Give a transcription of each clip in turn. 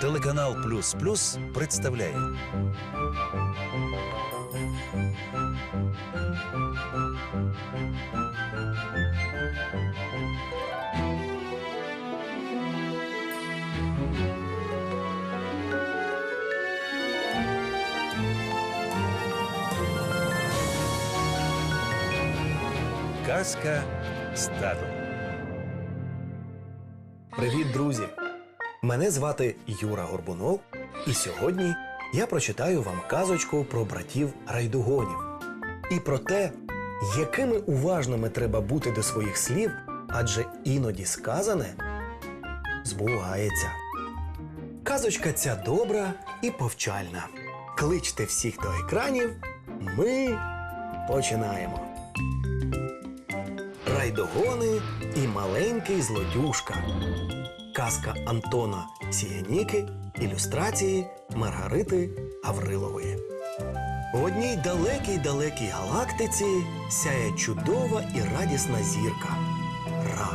Телеканал Плюс Плюс представляє Казка стадо. Привіт, друзі! Мене звати Юра Горбунов, і сьогодні я прочитаю вам казочку про братів райдугонів і про те, якими уважними треба бути до своїх слів, адже іноді сказане збувається. Казочка ця добра і повчальна. Кличте всіх до екранів. Ми починаємо. Райдогони і маленький злодюшка. Казка Антона Сіяніки, ілюстрації Маргарити Гаврилової. В одній далекій далекій галактиці сяє чудова і радісна зірка Ра.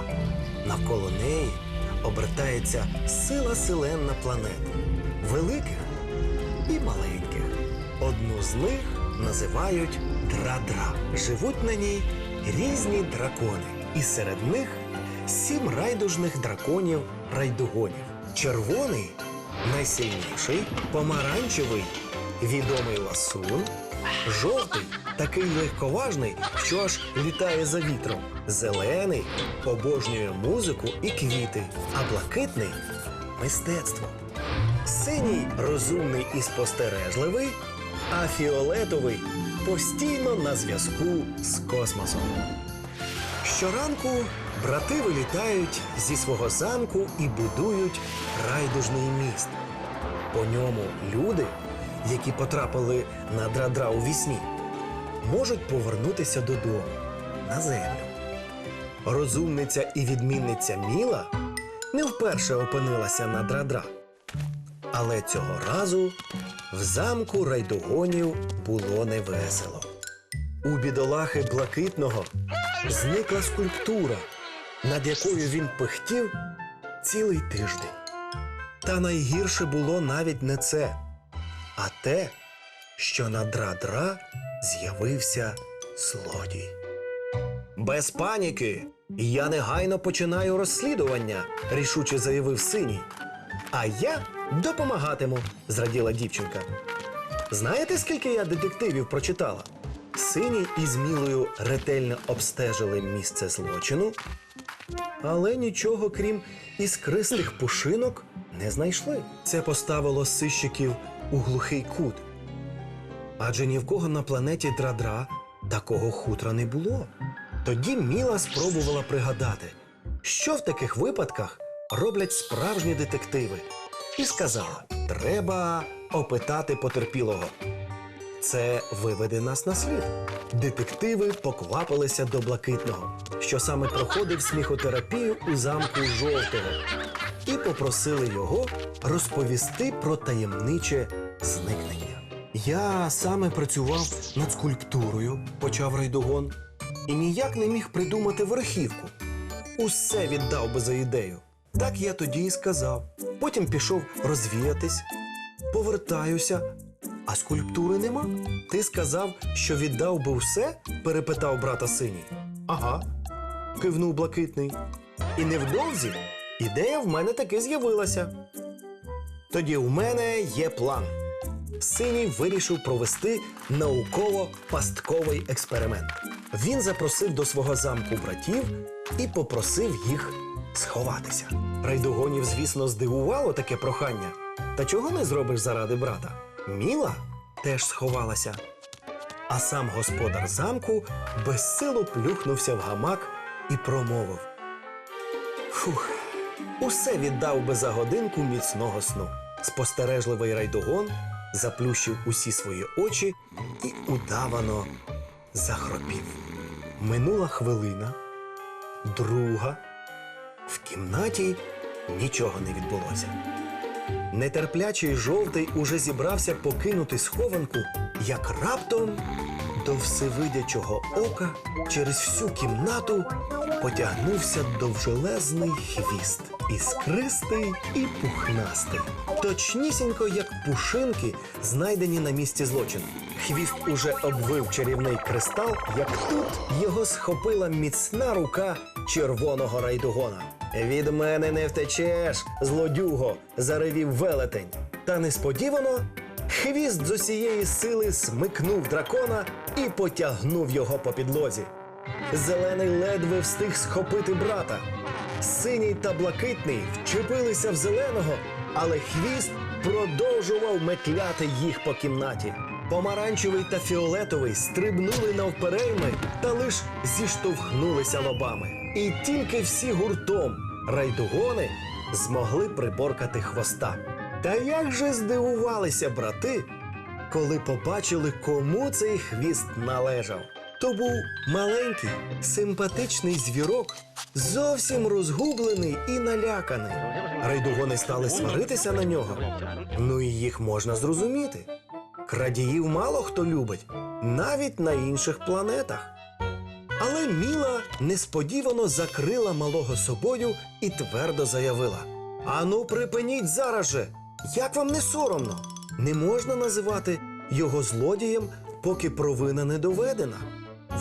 Навколо неї обертається сила селенна планет великих і маленьких. Одну з них називають Дра-Дра. Живуть на ній різні дракони, і серед них сім райдужних драконів райдугонів. Червоний найсильніший, помаранчевий відомий ласун, жовтий такий легковажний, що аж літає за вітром. Зелений обожнює музику і квіти, а блакитний мистецтво. Синій розумний і спостережливий, а фіолетовий постійно на зв'язку з космосом. Щоранку брати вилітають зі свого замку і будують райдужний міст. По ньому люди, які потрапили на драдра у вісні, можуть повернутися додому на землю. Розумниця і відмінниця Міла не вперше опинилася на драдра. Але цього разу в замку райдугонів було невесело. У бідолахи блакитного зникла скульптура, над якою він пихтів цілий тиждень. Та найгірше було навіть не це, а те, що на дра-дра з'явився злодій. Без паніки я негайно починаю розслідування, рішуче заявив синій. А я допомагатиму, зраділа дівчинка. Знаєте, скільки я детективів прочитала? Синій із Мілою ретельно обстежили місце злочину, але нічого крім іскристих пушинок не знайшли. Це поставило сищиків у глухий кут. Адже ні в кого на планеті Драдра такого хутра не було. Тоді Міла спробувала пригадати, що в таких випадках роблять справжні детективи, і сказала: треба опитати потерпілого. Це виведе нас на слід. Детективи поквапилися до блакитного, що саме проходив сміхотерапію у замку жовтого, і попросили його розповісти про таємниче зникнення. Я саме працював над скульптурою, почав райдугон, і ніяк не міг придумати верхівку. Усе віддав би за ідею. Так я тоді і сказав. Потім пішов розвіятись, повертаюся, а скульптури нема. Ти сказав, що віддав би все? перепитав брата синій. Ага, кивнув блакитний. І невдовзі ідея в мене таки з'явилася. Тоді у мене є план. Синій вирішив провести науково-пастковий експеримент. Він запросив до свого замку братів і попросив їх сховатися. Райдугонів, звісно, здивувало таке прохання. Та чого не зробиш заради брата? Міла теж сховалася. А сам господар замку безсилу плюхнувся в гамак і промовив: Фух, усе віддав би за годинку міцного сну. Спостережливий райдугон заплющив усі свої очі і удавано захропів. Минула хвилина, друга. В кімнаті нічого не відбулося. Нетерплячий жовтий уже зібрався покинути схованку, як раптом до всевидячого ока через всю кімнату потягнувся довжелезний хвіст. іскристий і пухнастий. Точнісінько, як пушинки, знайдені на місці злочину. Хвіст уже обвив чарівний кристал, як тут його схопила міцна рука червоного райдугона. Від мене не втечеш, злодюго, заревів велетень. Та несподівано хвіст з усієї сили смикнув дракона і потягнув його по підлозі. Зелений ледве встиг схопити брата. Синій та блакитний вчепилися в зеленого, але хвіст продовжував метляти їх по кімнаті. Помаранчевий та фіолетовий стрибнули навперейми та лиш зіштовхнулися лобами. І тільки всі гуртом райдугони змогли приборкати хвоста. Та як же здивувалися брати, коли побачили, кому цей хвіст належав. То був маленький, симпатичний звірок, зовсім розгублений і наляканий. Райдугони стали сваритися на нього. Ну і їх можна зрозуміти. Крадіїв мало хто любить, навіть на інших планетах. Але Міла несподівано закрила малого собою і твердо заявила: Ану, припиніть зараз же! Як вам не соромно? Не можна називати його злодієм, поки провина не доведена.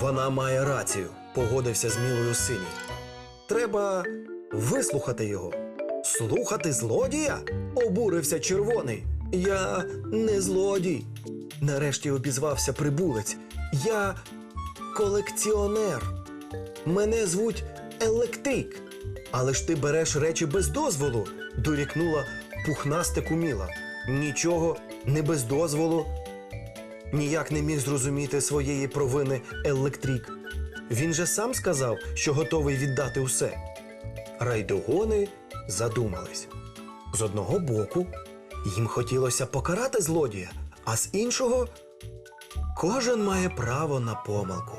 Вона має рацію, погодився з Мілою синій. Треба вислухати його. Слухати злодія? обурився червоний. Я не злодій. Нарешті обізвався прибулець. Я колекціонер. Мене звуть Електрик. Але ж ти береш речі без дозволу, дорікнула пухнастику Міла. Нічого не без дозволу. Ніяк не міг зрозуміти своєї провини Електрик. Він же сам сказав, що готовий віддати усе. Райдугони задумались. З одного боку, їм хотілося покарати злодія, а з іншого кожен має право на помилку.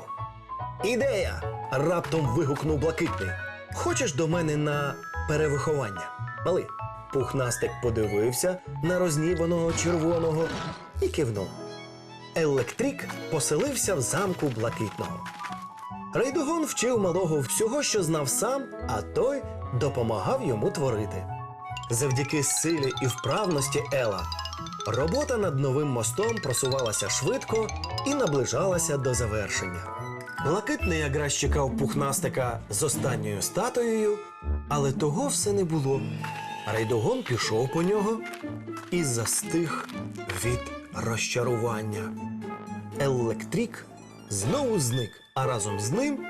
Ідея! раптом вигукнув блакитний. Хочеш до мене на перевиховання? Малий. Пухнастик подивився на розніваного червоного і кивнув. Електрик поселився в замку блакитного. Рейдугон вчив малого всього, що знав сам, а той допомагав йому творити. Завдяки силі і вправності Ела робота над новим мостом просувалася швидко і наближалася до завершення. Блакитний якраз чекав пухнастика з останньою статуєю, але того все не було. Рейдугон пішов по нього і застиг від розчарування. Електрик знову зник, а разом з ним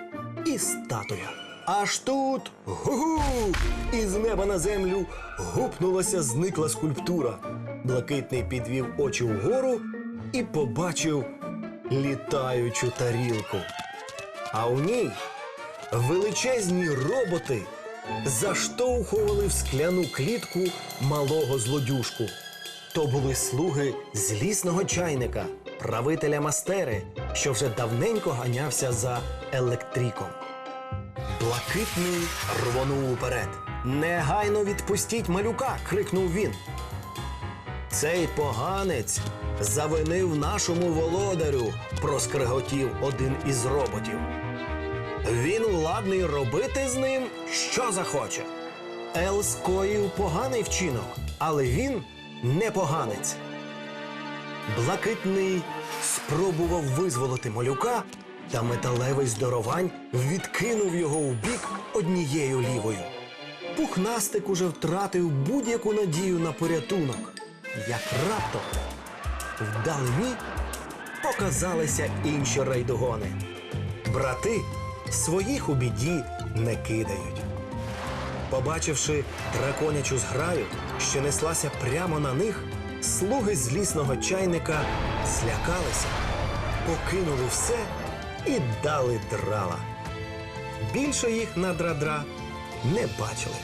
і статуя. Аж тут гу-гу! Із неба на землю гупнулася зникла скульптура. Блакитний підвів очі вгору і побачив літаючу тарілку. А у ній величезні роботи заштовхували в скляну клітку малого злодюшку. То були слуги злісного чайника, правителя мастери, що вже давненько ганявся за електриком. Блакитний рвонув уперед. Негайно відпустіть малюка. крикнув він. Цей поганець завинив нашому володарю, проскриготів один із роботів. Він ладний робити з ним, що захоче. Ел скоїв поганий вчинок, але він не поганець. Блакитний спробував визволити малюка, та металевий здоровань відкинув його в бік однією лівою. Пухнастик уже втратив будь-яку надію на порятунок. Як раптом вдалині показалися інші райдугони. Брати своїх у біді не кидають. Побачивши драконячу зграю, що неслася прямо на них, слуги злісного чайника злякалися, покинули все і дали драла. Більше їх на дра-дра не бачили.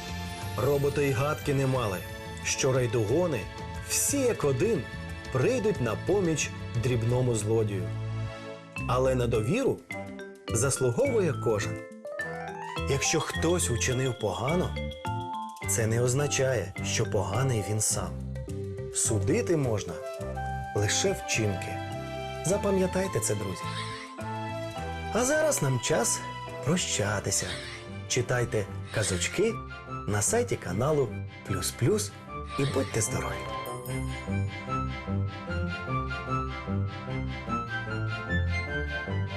Роботи й гадки не мали, що райдугони всі як один прийдуть на поміч дрібному злодію. Але на довіру заслуговує кожен. Якщо хтось учинив погано, це не означає, що поганий він сам. Судити можна лише вчинки. Запам'ятайте це, друзі. А зараз нам час прощатися. Читайте казочки на сайті каналу Плюс Плюс і будьте здорові! Thank you.